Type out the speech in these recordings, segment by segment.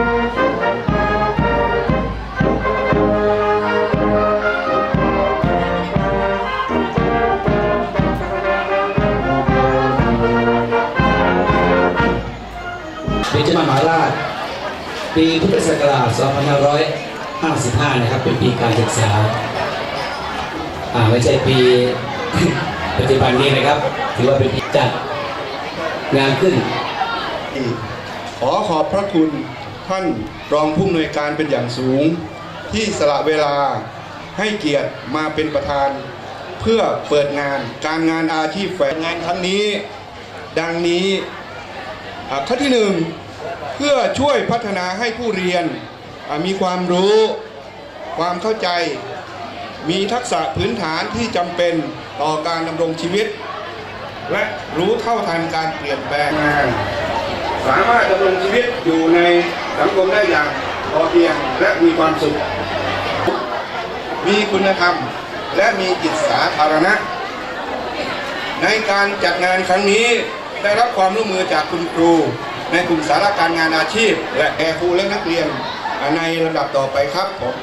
มิถุนามหราชปีพุทธศักราช 2555 นะครับ เป็นปีการศึกษา อ่า ไม่ใช่ปี ปัจจุบันนี้นะครับ ถือว่าเป็นปีจัดงานขึ้น ขอขอบพระคุณ ท่านรองผู้อำนวยการเป็นอย่างสูง ที่สละเวลาให้เกียรติมาเป็นประธาน เพื่อเปิดงานการงานอาชีพแฝงงานครั้งนี้ ดังนี้ข้อที่หนึ่งเพื่อช่วยพัฒนาให้ผู้เรียนมีความรู้ความเข้าใจ มีทักษะพื้นฐานที่จำเป็นต่อการดำรงชีวิต และรู้เท่าทันการเปลี่ยนแปลงงานสามารถดำรงชีวิตอยู่ใน สังคมได้อย่างพอเพียงและมีความสุข มีคุณธรรมและมีจิตสาธารณะ ในการจัดงานครั้งนี้ได้รับความร่วมมือจากคุณครู ในกลุ่มสาระการงานอาชีพ และแอร์ครูและนักเรียนในลำดับต่อไปครับผม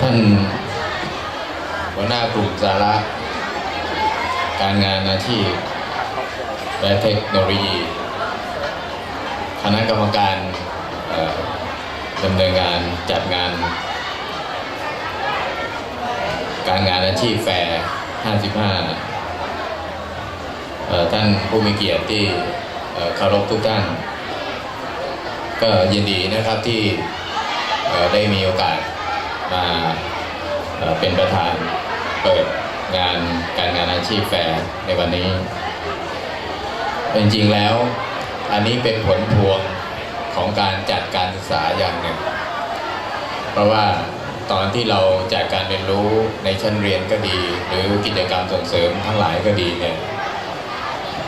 ท่านหัวหน้ากลุ่มสาระ การงานอาชีพ และเทคโนโลยี คณะกรรมการดำเนินงานจัดงาน การงานอาชีพแฟร์ 55 ท่านผู้มีเกียรติที่เคารพทุกท่าน ก็ยินดีนะครับที่ได้มีโอกาสมาเป็นประธานเปิดงานการงานอาชีพแฟร์ในวันนี้ ป็นจริงแล้ว อันนี้เป็นผลพวงของการจัดการศึกษาอย่างหนึ่ง เพราะว่าตอนที่เราจัดการเรียนรู้ในชั้นเรียนก็ดี หรือกิจกรรมส่งเสริมทั้งหลายก็ดีเนี่ย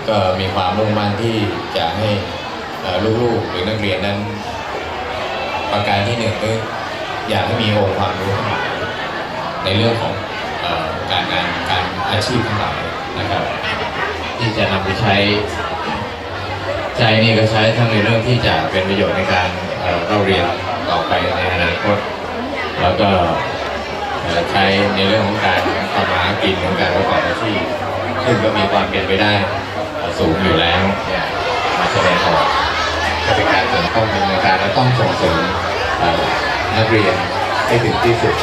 ก็มีความมุ่งมั่นที่จะให้ลูกๆหรือนักเรียนนั้น ประการที่หนึ่งคืออยากให้มีองค์ความรู้ทั้งหลายในเรื่องของอการงานการอาชีพทั้งหลายนะครับ ที่จะนำไปใช้ใช้นี่ก็ใช้ทั้งในเรื่องที่จะเป็นประโยชน์ในการเล่าเรียนต่อไปในอนาคต แล้วก็ใช้ในเรื่องของการทำมาหากินของการประกอบอาชีพซึ่งก็มีความเป็นไปได้สูงอยู่แล้วมาแสดงออกก็เป็นการเสริมข้อมูลในการและต้องส่งเสริมนักเรียนให้ถึงที่สุด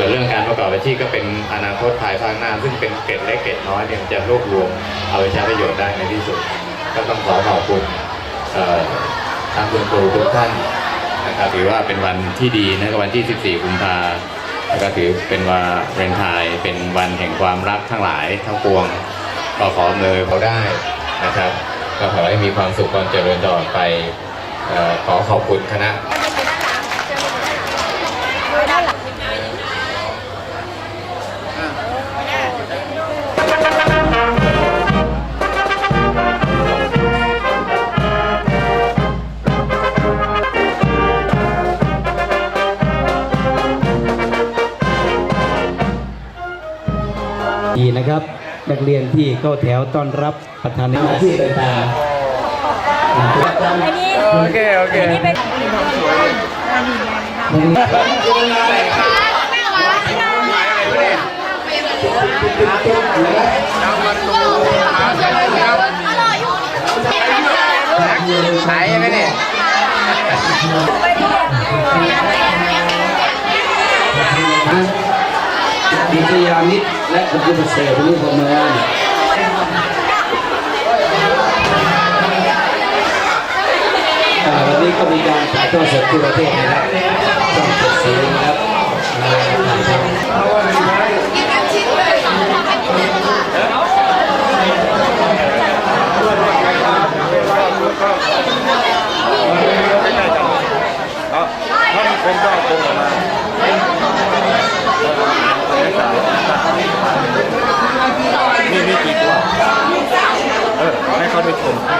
ส่วนเรื่องการประกอบอาชีพก็เป็นอนาคตภายภาคหน้า ซึ่งเป็นเกร็ดเล็กเกร็ดน้อยเนี่ยมันจะรวบรวมเอาไปใช้ประโยชน์ได้ในที่สุด ก็ต้องขอขอบคุณเอ่อทางคุณครูทุกท่านนะครับถือว่าเป็นวันที่ดีนะครับวันที่ 14กุมภาก็ถือเป็นวันเรนไทน์เป็นวันแห่งความรักทั้งหลายทั้งปวงก็ขอเลยเขาได้นะครับ ก็ขอให้มีความสุขความเจริญตลอดไปขอขอบคุณคณะ ดีนะครับ นักเรียนที่เข้าแถวต้อนรับประธานในอาชีพต่างๆนะครับอันนี้โอเคโอเคอันนี้เป็นหายไหมเนี่ยดิตยานิต และคุณกุเสพนุพเมืองอ่าวันนี้ก็มีการถ่ายทอดสดทั่วประเทศนะครับช่องเจ็ดสีนะครับมาถ่ายทำ ถ้ามีคนก็เอาคนออกมานี่นี่กี่ตัวเออให้เขาได้ ชม